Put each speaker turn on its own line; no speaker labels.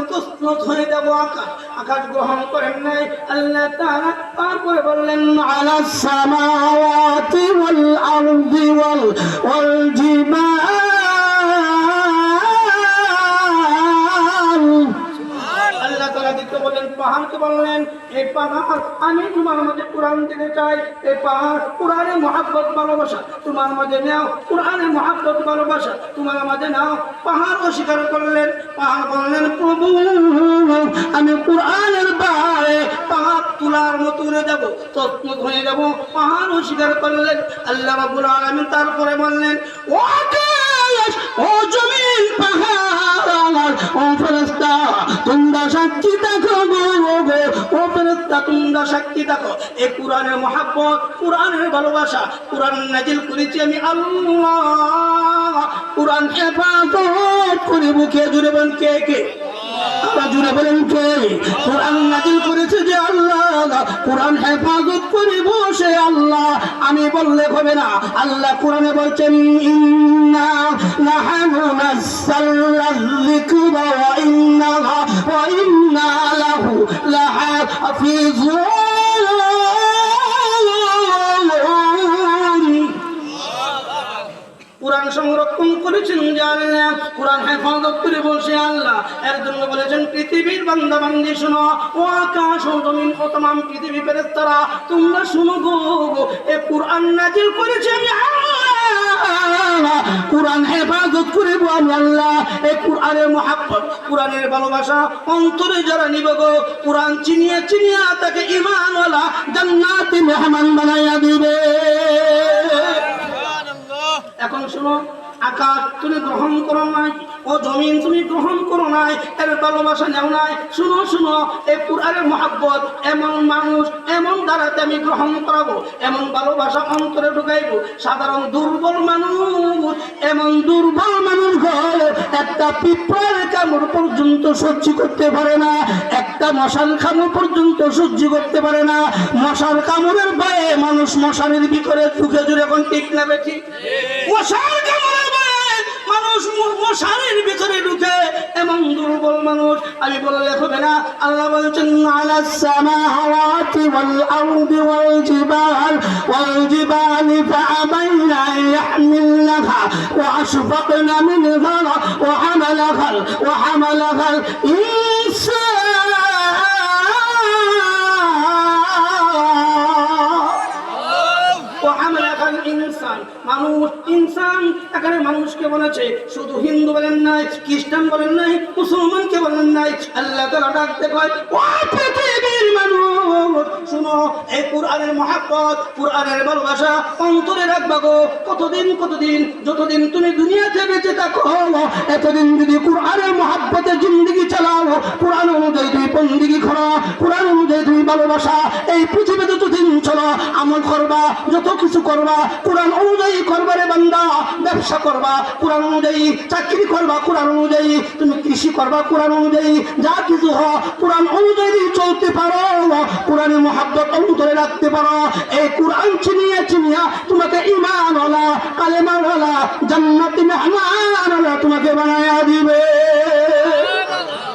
বলেন হয়ে যাব আকাশ। আকাশ গ্রহণ করেন নাই। আল্লাহ তাআলা তারপরে বললেন
আলা সামাওয়াতি
ওয়াল আরদি ওয়াল ওয়াল পাহাড়কে বললেন এই পাহাড়, আমি তোমার মাঝে কোরআন দিতে চাই। এই পাহাড়, কোরআনে মহাব্বত, ভালোবাসা। তোমার মাঝে নাও, কোরআনে মহাব্বত, ভালোবাসা। তোমার মাঝে নাও, পাহাড় অস্বীকার করলেন। পাহাড় বললেন, প্রভু, আমি কোরআনের বাইরে পাহাড় তোলার মতো উড়ে যাব তত্ন হয়ে যাব। পাহাড় অস্বীকার করলেন। আল্লাহ রাব্বুল আলামিন তারপরে বললেন, ও ও জমিন পাহাড়, ও ফেরেশতা, তোমরা সাক্ষী দেখো ফেরেশতা তোমরা সাক্ষী দেখো। কোরআনের মহাব্বত, কোরআনের ভালোবাসা, কোরআন নাজিল করেছি আমি আল্লাহ। কোরআন করে বুকে জুড়ে বলেন কে কে? আমরা জুড়ে বলেন কে? কোরআন নাজিল করেছে যে আল্লাহ। কোরআন হেফাজত করে বসে আল্লাহ। আমি বললে হবে না। আল্লাহ কোরআনে বলছেন কোরআন সংরক্ষণ করেছেন যে কোরআন হেফাজত করে বলছে আল্লাহ এর জন্য বলেছেন, পৃথিবীর বান্দা বান্দি শোনো, ও আকাশ ও জমিন ও তমাম পৃথিবী ফেরেস্তারা তোমরা শুনো গো। এ কোরআন নাজিল করেছে আমি আল্লাহ আমি আল্লাহ এ কোরআনের মহাব্বত কোরআনের ভালোবাসা অন্তরে যারা নিব গো কোরআন চিনিয়ে চিনিয়ে তাকে ইমানওয়ালা জান্নাতি মেহমান বানাইয়া দিবে। এখন শোনো আকাশ তুমি গ্রহণ করো নাই ও জমিন তুমি গ্রহণ করো নাই এর ভালোবাসা নেও নাই। শুনো শুনো এই কুরআনের মহাব্বত এমন মানুষ এমন দ্বারাতে আমি গ্রহণ করাবো এমন ভালোবাসা অন্তরে ঢুকাইবো। সাধারণ দুর্বল মানুষ এমন দুর্বল মানুষ ঘর একটা পিঁপড়ার কামড় পর্যন্ত সহ্য করতে পারে না একটা মশাল কামড় পর্যন্ত সহ্য করতে পারে না। মশাল কামড়ের ভয়ে মানুষ মশারির ভিতরে ঢুকে জুড়ে এখন ঠিক না বেঠি মশার কামড়ের মানুষ মশারের ভিতরে ঢুকে এমন দুর্বল মানুষ। আমি বলে লেখবে না আল্লাহ বলছেন,
আলা সামাহাওয়াতি ওয়াল আরদি ওয়াল জিবাল ওয়াল জিবাল ফাআবাইনা ইয়াহমিলনাহা, ওয়া আশফাকনা মিনহা,
ওয়া হামালাহা ওয়া হামালাহা ইনসান। ইনসান। মানুষ ইনসান। এখানে মানুষকে বলেছে, শুধু হিন্দু বলেন নাই, খ্রিস্টান বলেন নাই, মুসলমানকে বলেন নাই, আল্লাহ তালা ডাকতে পৃথিবীর মানুষ, শুনো, এই কোরআনের কোরআনের ভালোবাসা, অন্তরে রাখবা গো, কতদিন কতদিন, যতদিন তুমি দুনিয়াতে বেঁচে থাকো,
এতদিন যদি কোরআনের মহাব্বতে জিন্দগি চালাও, কোরআন অনুযায়ী তুমি পন্দিগি খরা কোরআন অনুযায়ী তুমি ভালোবাসা, এই পৃথিবীতে চলো আমল করবা, যত কিছু করবা, কোরআন অনুযায়ী করবা রে বান্দা, ব্যবসা করবা, কোরআন অনুযায়ী, চাকরি করবা, কোরআন অনুযায়ী, তুমি কৃষি করবা, কোরআন অনুযায়ী, যা কিছু হ কোরআন অনুযায়ী চলতে পারো কোরআনের মহাব্বত অন্তরে রাখতে পারো, এই কোরআন চিনিয়ে চিনিয়া তোমাকে ইমানওয়ালা কালেমাওয়ালা, জান্নাতি মেহমানওয়ালা তোমাকে বানায়া দিবে।